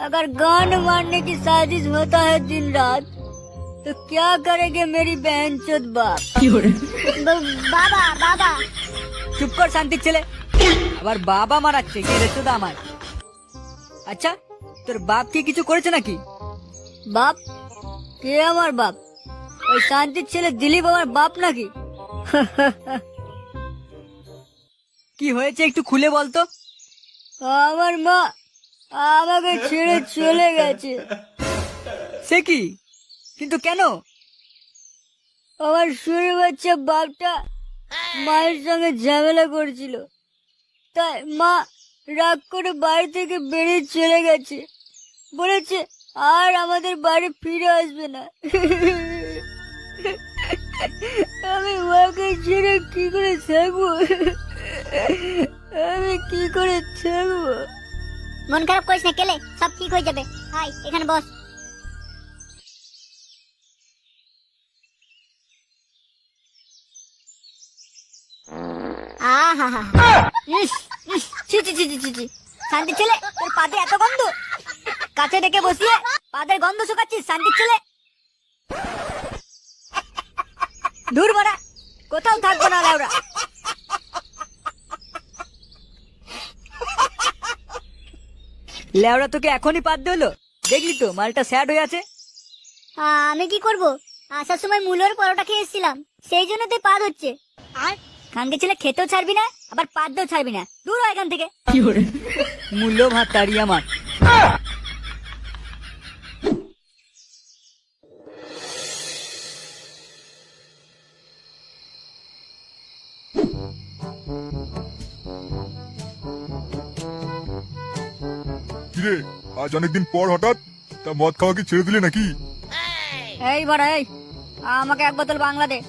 अगर गांड मारने की साजिश होता है दिन रात तो क्या करेंगे मेरी बहन चोद बाप বাবা বাবা চুপ কর শান্তির ছেলে আবার বাবা মারাচ্ছে কে রেছো তো আমার আচ্ছা তোর বাপ কি কিছু করেছে নাকি বাপ কে আমার বাপ ওই শান্তির ছেলে দিলীপ আমার বাপ নাকি কি হয়েছে একটু খুলে বলতো আমার মা আমাকে ছেড়ে চলে গেছে। সে কি? কিন্তু কেন? আমার শুরু বাচ্চা বাপটা মায়ের সঙ্গে ঝামেলা করেছিল। তাই মা রাগ করে বাড়ি থেকে বেরিয়ে চলে গেছে। বলেছে আর আমাদের বাড়ি ফিরে আসবে না। আমি মাকে ছেড়ে কি করে থাকব মন খারাপ করিস না কেলে? সব ঠিক হয়ে যাবে। হাই এখানে বস। আহা ইস, ইস, ছি ছি ছি ছি ছি ছি। শান্তি ছেলে তোর পাতে এত গন্ধ? কাছে ডেকে বসিয়ে পাদের গন্ধ শুকাচ্ছিস শান্তির ছেলে? দূর মারা কোথাও থাকব না লাউরা লেওড়া তোকে এখনই পাত হলো দেখলি তো মালটা স্যাড হয়ে আছে? আমি কি করব? আসার সময় মূলোর পরোটা খেয়ে এসেছিলাম। সেই জন্য তুই পাদ হচ্ছে। আর? খানকে ছেলে খেতেও ছাড়বি না আবার পাততেও ছাড়বি না। দূর এখান থেকে। মূল্য ভাত তাড়ি আমার। কিরে আজ অনেকদিন পর হঠাৎ তা মদ খাওয়া কি ছেড়ে দিলে নাকি? এই বড় এই আমাকে এক বোতল বাংলা দে।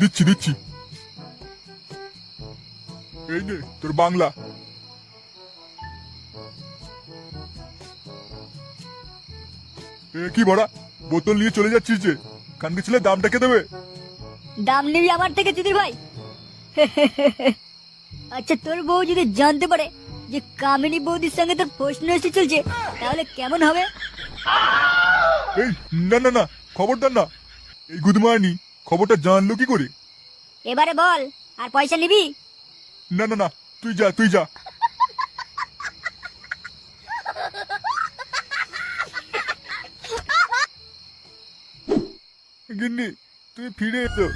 দিচ্ছি দিচ্ছি। এই নে তোর বাংলা। এ কি বড়া বোতল নিয়ে চলে যাচ্ছিস যে কানকে ছেলে দামটা কে দেবে? দাম নিবি আমার থেকে চুদির ভাই। আচ্ছা তোর বউ যদি জানতে পারে যে কামিনী বৌদির সঙ্গে তোর প্রশ্ন এসে চলছে তাহলে কেমন হবে? এই না না না খবরদার না। এই গুদমানি খবরটা জানলো কি করে? এবারে বল আর পয়সা নিবি? না না না তুই যা তুই যা। গিন্নি তুমি ফিরে এসো।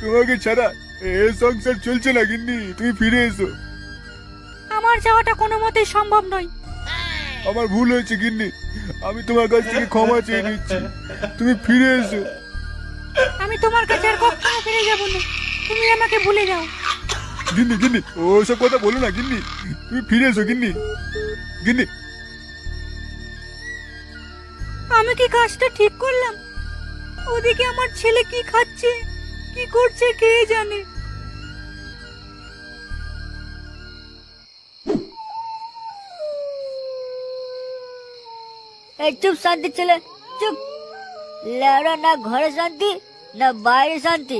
তোমাকে ছাড়া এ সংসার চলছে না গিন্নি তুমি ফিরে এসো। আমার যাওয়াটা কোনো মতেই সম্ভব নয়। আমার ভুল হয়েছে গিন্নি। আমি তোমার কাছ থেকে ক্ষমা চেয়ে নিচ্ছি। তুমি ফিরে এসো। আমি তোমার কাছে আর কখনো ফিরে যাব না। তুমি আমাকে ভুলে যাও। গিন্নি গিন্নি ওসব কথা বলো না গিন্নি। তুমি ফিরে এসো গিন্নি। গিন্নি। আমি কি কাজটা ঠিক করলাম? ওদিকে আমার ছেলে কি খাচ্ছে কি করছে কে জানে? এই চুপ শান্তি ছেলে, চুপ। লেড়া না ঘরে শান্তি, না বাইরে শান্তি।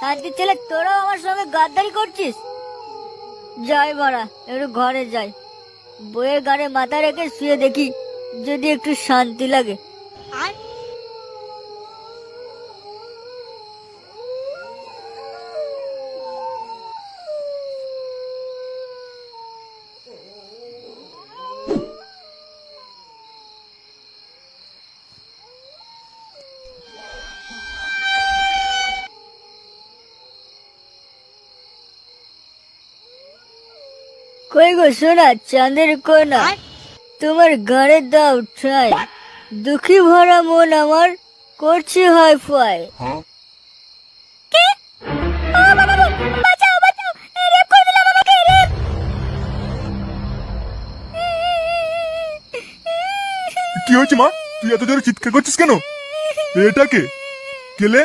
শান্তি ছেলে, তোরাও আমার সঙ্গে গাদ্দারি করছিস? যাই বাড়া, একটু ঘরে যাই। বইয়ের গাড়ে মাথা রেখে শুয়ে দেখি, যদি একটু শান্তি লাগে। কই গো সোনা চাঁদের কোনা? তোমার গাড়ে দাও ঠাই। দুঃখী ভরা মন আমার করছে হয়? ফাই কি হয়েছে মা? তুই এত জোরে চিৎকার করছিস কেন? এটাকে? কেলে?